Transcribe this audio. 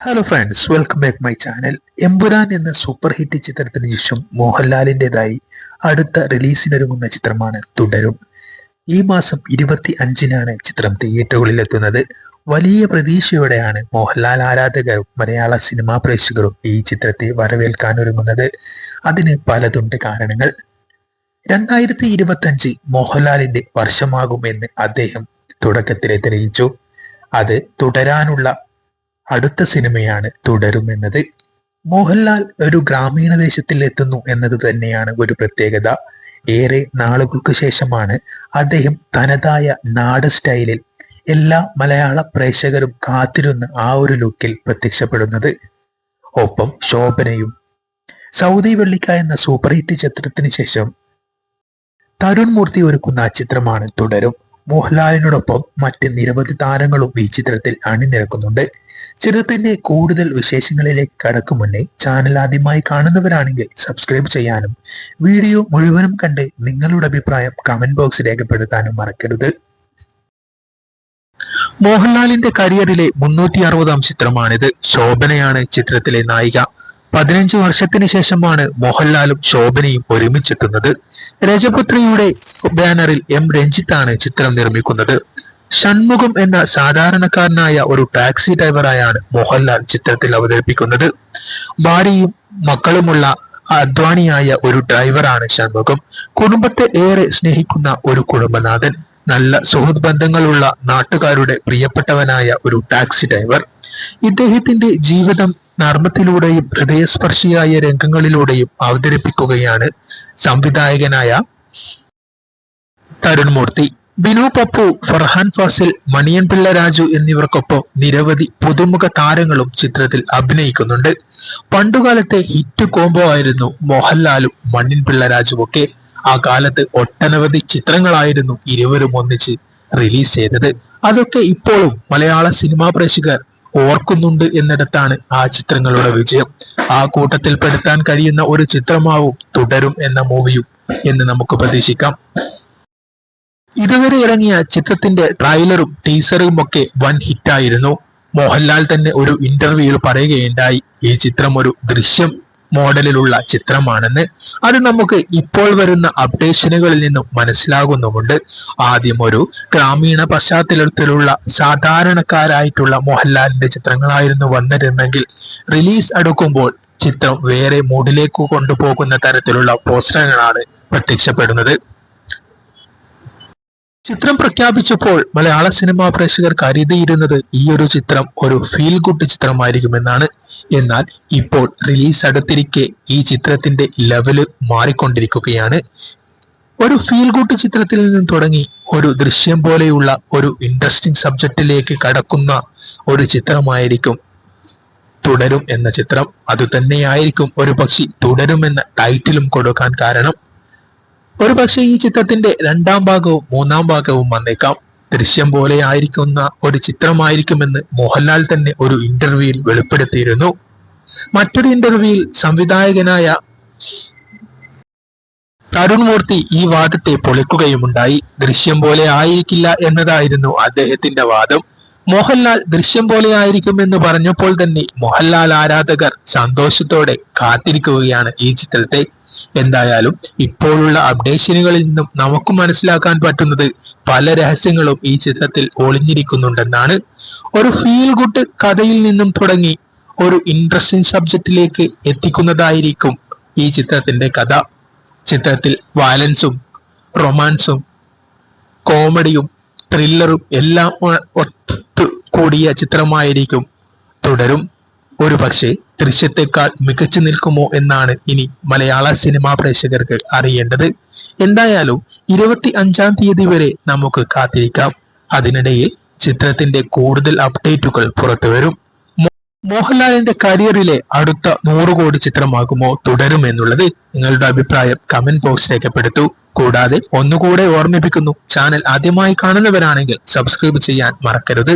Hello friends welcome back my channel Empuraan എന്ന super hit ചിത്രത്തിന് ശേഷം മോഹൻലാലിന്റെതായി അടുത്ത റിലീസിനൊരുങ്ങുന്ന ചിത്രമാണ് തുടരും. ഈ മാസം ഇരുപത്തി അഞ്ചിനാണ് ചിത്രം തിയേറ്ററുകളിൽ എത്തുന്നത് വലിയ പ്രതീക്ഷയോടെയാണ് മോഹൻലാൽ ആരാധകരും മലയാള സിനിമാ പ്രേക്ഷകരും ഈ ചിത്രത്തെ വരവേൽക്കാൻ ഒരുങ്ങുന്നത് അതിന് പലതുണ്ട് കാരണങ്ങൾ. രണ്ടായിരത്തി ഇരുപത്തി അഞ്ച് മോഹൻലാലിന്റെ വർഷമാകുമെന്ന് അദ്ദേഹം തുടക്കത്തിലെ തെളിയിച്ചു അത് തുടരാനുള്ള അടുത്ത സിനിമയാണ് തുടരുമെന്നത്. മോഹൻലാൽ ഒരു ഗ്രാമീണ ദേശത്തിൽ എത്തുന്നു എന്നത് തന്നെയാണ് ഒരു പ്രത്യേകത. ഏറെ നാളുകൾക്ക് ശേഷമാണ് അദ്ദേഹം തനതായ നാട് സ്റ്റൈലിൽ എല്ലാ മലയാള പ്രേക്ഷകരും കാത്തിരുന്ന ആ ഒരു ലുക്കിൽ പ്രത്യക്ഷപ്പെടുന്നത്. ഒപ്പം ശോഭനയും സൗദി വെള്ളിക്ക എന്ന സൂപ്പർ ഹിറ്റ് ചിത്രത്തിന് ശേഷം തരുൺ മൂർത്തി ഒരുക്കുന്ന ചിത്രമാണ് തുടരും. മോഹൻലാലിനോടൊപ്പം മറ്റ് നിരവധി താരങ്ങളും ഈ ചിത്രത്തിൽ അണിനിരക്കുന്നുണ്ട്. ചിത്രത്തിന്റെ കൂടുതൽ വിശേഷങ്ങളിലേക്ക് കടക്കും മുന്നേ ചാനൽ ആദ്യമായി കാണുന്നവരാണെങ്കിൽ സബ്സ്ക്രൈബ് ചെയ്യാനും വീഡിയോ മുഴുവനും കണ്ട് നിങ്ങളുടെ അഭിപ്രായം കമന്റ് ബോക്സ് രേഖപ്പെടുത്താനും മറക്കരുത്. മോഹൻലാലിന്റെ കരിയറിലെ മുന്നൂറ്റി അറുപതാം ചിത്രമാണിത്. ശോഭനയാണ് ചിത്രത്തിലെ നായിക. പതിനഞ്ച് വർഷത്തിന് ശേഷമാണ് മോഹൻലാലും ശോഭനയും ഒരുമിച്ചെത്തുന്നത്. രജപുത്രിയുടെ ബാനറിൽ എം. രഞ്ജിത്താണ് ചിത്രം നിർമ്മിക്കുന്നത്. ഷൺമുഖം എന്ന സാധാരണക്കാരനായ ഒരു ടാക്സി ഡ്രൈവറായാണ് മോഹൻലാൽ ചിത്രത്തിൽ അവതരിപ്പിക്കുന്നത്. ഭാര്യയും മക്കളുമുള്ള അധ്വാനിയായ ഒരു ഡ്രൈവറാണ് ഷൺമുഖം. കുടുംബത്തെ ഏറെ സ്നേഹിക്കുന്ന ഒരു കുടുംബനാഥൻ. നല്ല സുഹൃത് ബന്ധങ്ങളുള്ള നാട്ടുകാരുടെ പ്രിയപ്പെട്ടവനായ ഒരു ടാക്സി ഡ്രൈവർ. ഇദ്ദേഹത്തിന്റെ ജീവിതം നർമ്മത്തിലൂടെയും ഹൃദയസ്പർശിയായ രംഗങ്ങളിലൂടെയും അവതരിപ്പിക്കുകയാണ് സംവിധായകനായ തരുൺ മൂർത്തി ബിനു പപ്പു ഫർഹാൻ ഫാസിൽ മണിയൻ പിള്ള രാജു എന്നിവർക്കൊപ്പം നിരവധി പുതുമുഖ താരങ്ങളും ചിത്രത്തിൽ അഭിനയിക്കുന്നുണ്ട്. പണ്ടുകാലത്തെ ഹിറ്റ് കോംബോ ആയിരുന്നു മോഹൻലാലും മണ്ണിൻ പിള്ള രാജുവൊക്കെ ആ കാലത്ത് ഒട്ടനവധി ചിത്രങ്ങളായിരുന്നു ഇരുവരും ഒന്നിച്ച് റിലീസ് ചെയ്തത്. അതൊക്കെ ഇപ്പോഴും മലയാള സിനിമാ പ്രേക്ഷകർ ഓർക്കുന്നുണ്ട് എന്നിടത്താണ് ആ ചിത്രങ്ങളുടെ വിജയം. ആ കൂട്ടത്തിൽ പെടുത്താൻ കഴിയുന്ന ഒരു ചിത്രമാവും തുടരും എന്ന മൂവിയും എന്ന് നമുക്ക് പ്രതീക്ഷിക്കാം. ഇതുവരെ ഇറങ്ങിയ ചിത്രത്തിന്റെ ട്രailer-ഉം ടീസറും ഒക്കെ വൻ ഹിറ്റായിരുന്നു. മോഹൻലാൽ തന്നെ ഒരു ഇന്റർവ്യൂവിൽ പറയുകയുണ്ടായി ഈ ചിത്രം ഒരു ദൃശ്യം മോഡലിലുള്ള ചിത്രമാണെന്ന് അത് നമുക്ക് ഇപ്പോൾ വരുന്ന അപ്ഡേഷനുകളിൽ നിന്നും മനസ്സിലാകുന്നുമുണ്ട്. ആദ്യം ഒരു ഗ്രാമീണ പശ്ചാത്തലത്തിലുള്ള സാധാരണക്കാരായിട്ടുള്ള മോഹൻലാലിന്റെ ചിത്രങ്ങളായിരുന്നു വന്നിരുന്നെങ്കിൽ റിലീസ് അടുക്കുമ്പോൾ ചിത്രം വേറെ മൂഡിലേക്ക് കൊണ്ടുപോകുന്ന തരത്തിലുള്ള പോസ്റ്ററുകളാണ് പ്രത്യക്ഷപ്പെടുന്നത്. ചിത്രം പ്രഖ്യാപിച്ചപ്പോൾ മലയാള സിനിമാ പ്രേക്ഷകർ കരുതിയിരുന്നത് ഈ ഒരു ചിത്രം ഒരു ഫീൽ ഗുഡ് ചിത്രമായിരിക്കുമെന്നാണ്. എന്നാൽ ഇപ്പോൾ റിലീസ് അടുത്തിരിക്കെ ഈ ചിത്രത്തിന്റെ ലെവൽ മാറിക്കൊണ്ടിരിക്കുകയാണ്. ഒരു ഫീൽ ഗുഡ് ചിത്രത്തിൽ നിന്നും തുടങ്ങി ഒരു ദൃശ്യം പോലെയുള്ള ഒരു ഇൻട്രസ്റ്റിംഗ് സബ്ജക്റ്റിലേക്ക് കടക്കുന്ന ഒരു ചിത്രമായിരിക്കും തുടരും എന്ന ചിത്രം. അതുതന്നെയായിരിക്കും ഒരു പക്ഷി തുടരുമെന്ന ടൈറ്റിലും കൊടുക്കാൻ കാരണം. ഒരു പക്ഷേ ഈ ചിത്രത്തിന്റെ രണ്ടാം ഭാഗവും മൂന്നാം ഭാഗവും വന്നേക്കാം. ദൃശ്യം പോലെ ആയിരിക്കുന്ന ഒരു ചിത്രമായിരിക്കുമെന്ന് മോഹൻലാൽ തന്നെ ഒരു ഇന്റർവ്യൂവിൽ വെളിപ്പെടുത്തിയിരുന്നു. മറ്റൊരു ഇന്റർവ്യൂവിൽ സംവിധായകനായ തരുൺ മൂർത്തി ഈ വാദത്തെ പൊളിക്കുകയുമുണ്ടായി. ദൃശ്യം പോലെ ആയിരിക്കില്ല എന്നതായിരുന്നു അദ്ദേഹത്തിന്റെ വാദം. മോഹൻലാൽ ദൃശ്യം പോലെ ആയിരിക്കുമെന്ന് പറഞ്ഞപ്പോൾ തന്നെ മോഹൻലാൽ ആരാധകർ സന്തോഷത്തോടെ കാത്തിരിക്കുകയാണ് ഈ ചിത്രത്തെ. എന്തായാലും ഇപ്പോഴുള്ള അപ്ഡേഷനുകളിൽ നിന്നും നമുക്ക് മനസ്സിലാക്കാൻ പറ്റുന്നത് പല രഹസ്യങ്ങളും ഈ ചിത്രത്തിൽ ഒളിഞ്ഞിരിക്കുന്നുണ്ടെന്നാണ്. ഒരു ഫീൽ ഗുഡ് കഥയിൽ നിന്നും തുടങ്ങി ഒരു ഇൻട്രസ്റ്റിംഗ് സബ്ജക്റ്റിലേക്ക് എത്തിക്കുന്നതായിരിക്കും ഈ ചിത്രത്തിന്റെ കഥ. ചിത്രത്തിൽ വയലൻസും റൊമാൻസും കോമഡിയും ത്രില്ലറും എല്ലാം ഒത്തു കൂടിയ ചിത്രമായിരിക്കും തുടരും. ഒരു പക്ഷേ ദൃശ്യത്തെക്കാൾ മികച്ചു നിൽക്കുമോ എന്നാണ് ഇനി മലയാള സിനിമാ പ്രേക്ഷകർക്ക് അറിയേണ്ടത്. എന്തായാലും ഇരുപത്തി അഞ്ചാം തീയതി വരെ നമുക്ക് കാത്തിരിക്കാം. അതിനിടയിൽ ചിത്രത്തിന്റെ കൂടുതൽ അപ്ഡേറ്റുകൾ പുറത്തുവരും മോഹൻലാലിന്റെ കരിയറിലെ അടുത്ത നൂറ് കോടി ചിത്രമാകുമോ തുടരും എന്നുള്ളത് നിങ്ങളുടെ അഭിപ്രായം കമന്റ് ബോക്സ് രേഖപ്പെടുത്തു. കൂടാതെ ഒന്നുകൂടെ ഓർമ്മിപ്പിക്കുന്നു ചാനൽ ആദ്യമായി കാണുന്നവരാണെങ്കിൽ സബ്സ്ക്രൈബ് ചെയ്യാൻ മറക്കരുത്.